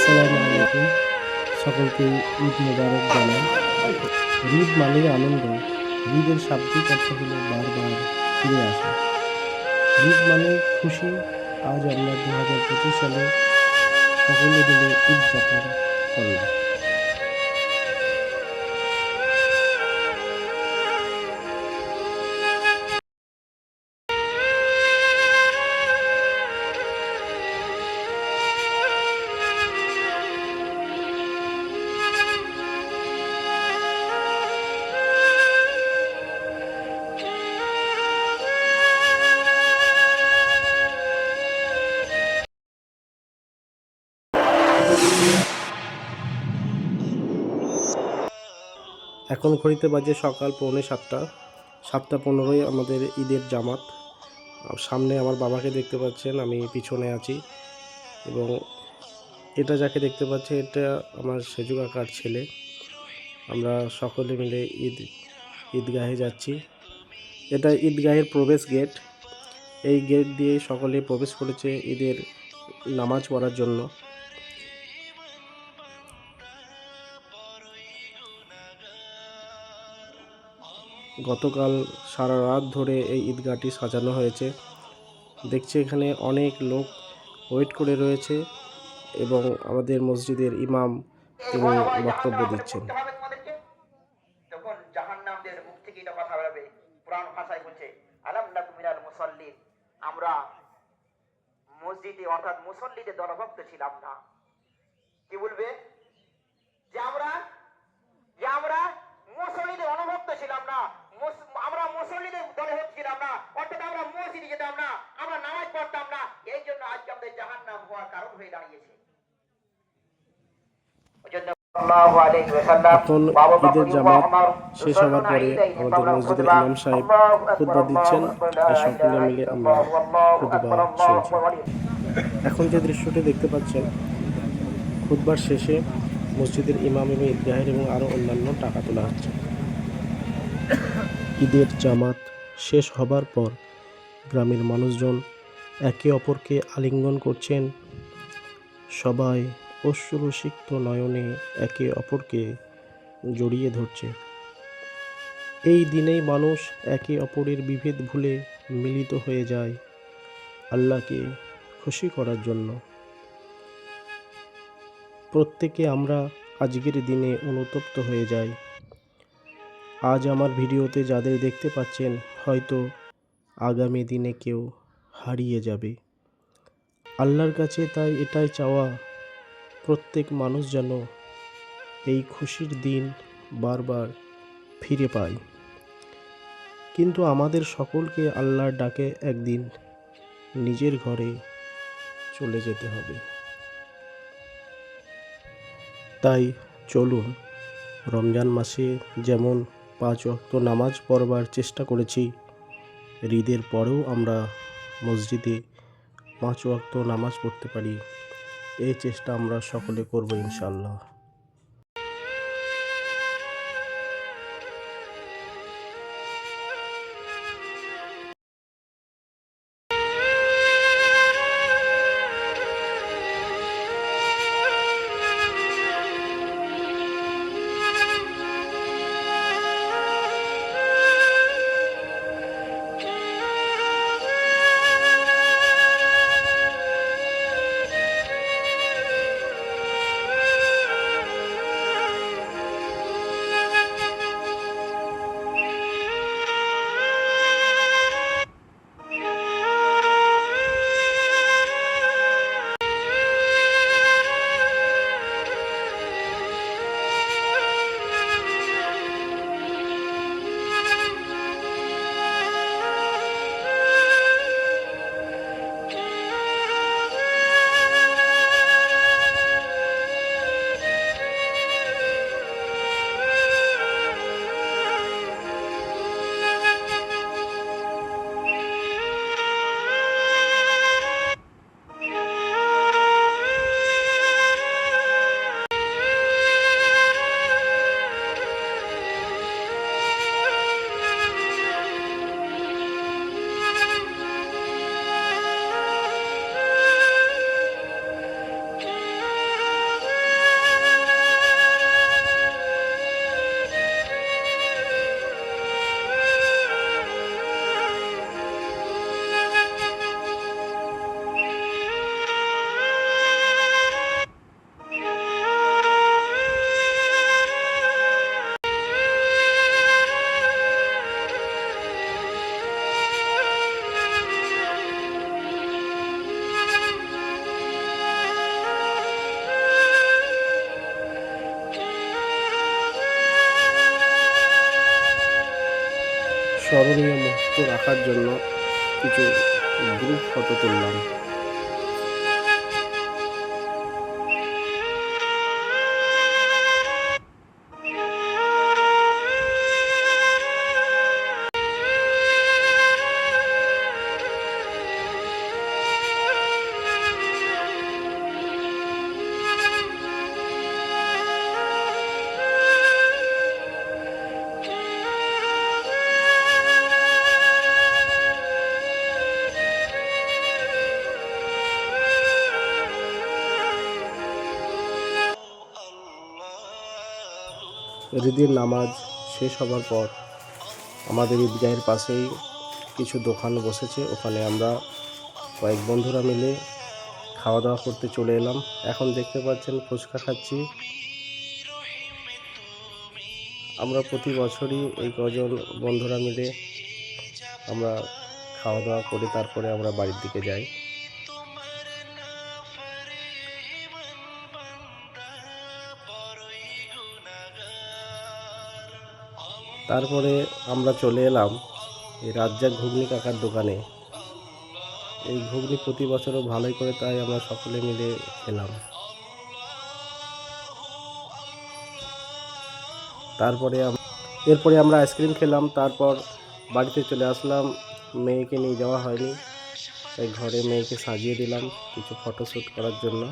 আসসালামু আলাইকুম। সকলকে ঈদ মোবারক জানাই। ঈদ মানে আনন্দ, ঈদের শাব্দিক অর্থ হলো বারবার ফিরে আসা। ঈদ মানে খুশি, আজ আমরা দু হাজার পঁচিশ সালে সকলে মিলে উদযাপন করলাম। এখন ঘড়িতে বাজে সকাল পৌনে সাতটা। সাতটা পনেরোই আমাদের ঈদের জামাত। সামনে আমার বাবাকে দেখতে পাচ্ছেন, আমি পিছনে আছি। এবং এটা যাকে দেখতে পাচ্ছে, এটা আমার সেজু কাকার ছেলে। আমরা সকলে মিলে ঈদ, ঈদগাহে যাচ্ছি। এটা ঈদগাহের প্রবেশ গেট। এই গেট দিয়ে সকলে প্রবেশ করেছে ঈদের নামাজ পড়ার জন্য। গতকাল সারা রাত ধরে এই ঈদগাহটি সাজানো হয়েছে। দেখছি এখানে অনেক লোক ওয়েট করে রয়েছে এবং আমাদের মসজিদের ইমাম তিনি বক্তব্য দিচ্ছেন। জাহান্নামদের কথা ভাষায় বলছে আমরা মসজিদে অর্থাৎ মুসল্লিদের দলভক্ত ছিলাম না। কি বলবে যে আমরা যে আমরা মুসল্লিদের অনুভক্ত ছিলাম না মুস- আমরা মুসল্লিদের দলে ছিলাম না অর্থাৎ আমরা মসজিদে যেতাম না আমরা নামাজ পড়তাম না। এই জন্য আজকে আমাদের জাহান্নাম হওয়ার কারণ হয়ে দাঁড়িয়েছে। এখন ঈদের জামাত শেষ হওয়ার পরে আমাদের মসজিদের ইমাম সাহেব খুতবা দিচ্ছেন সকলে মিলে আমরা খুতবা শুনছি। এখন যে দৃশ্যটি দেখতে পাচ্ছেন খুতবার শেষে মসজিদের ইমাম এবং ঈদগাহের এবং আরও অন্যান্য টাকা তোলা হচ্ছে। ঈদের জামাত শেষ হবার পর গ্রামের মানুষজন একে অপরকে আলিঙ্গন করছেন। সবাই অশ্রুসিক্ত নয়নে একে অপরকে জড়িয়ে ধরছে। এই দিনেই মানুষ একে অপরের বিভেদ ভুলে মিলিত হয়ে যায় আল্লাহকে খুশি করার জন্য। প্রত্যেকে আমরা আজকের দিনে অনুতপ্ত হয়ে যাই। আজ আমার ভিডিওতে যাদের দেখতে পাচ্ছেন, হয়তো আগামী দিনে কেউ হারিয়ে যাবে। আল্লাহর কাছে তাই এটাই চাওয়া, প্রত্যেক মানুষ যেন এই খুশির দিন বারবার ফিরে পায়। কিন্তু আমাদের সকলকে আল্লাহর ডাকে একদিন নিজের ঘরে চলে যেতে হবে। তাই চলুন, রমজান মাসে যেমন পাঁচ অক্ত নামাজ পড়বার চেষ্টা করেছি। ঈদের পরেও আমরা মসজিদে পাঁচ অক্ত নামাজ পড়তে পারি। এই চেষ্টা আমরা সকলে করব ইনশাল্লাহ স্মরণীয় মুহূর্ত রাখার জন্য কিছু গ্রুপ ফটো তুললাম। ঈদের নামাজ শেষ হবার পর আমাদের ঈদগাহের পাশেই কিছু দোকান বসেছে। ওখানে আমরা কয়েক বন্ধুরা মিলে খাওয়া দাওয়া করতে চলে এলাম। এখন দেখতে পাচ্ছেন ফুচকা খাচ্ছি। আমরা প্রতি বছরই এই কজন বন্ধুরা মিলে আমরা খাওয়া দাওয়া করে তারপরে আমরা বাড়ির দিকে যাই। তারপরে আমরা চলে এলাম এই রাজ্জাক ঘুগনি কাকার দোকানে। এই ঘুগনি প্রতি বছরও ভালোই করে তাই আমরা সকলে মিলে খেলাম। তারপরে এরপরে আমরা আইসক্রিম খেলাম, তারপর বাড়িতে চলে আসলাম। মেয়েকে নিয়ে যাওয়া হয়নি, তাই ঘরে মেয়েকে সাজিয়ে দিলাম কিছু ফটোশ্যুট করার জন্য।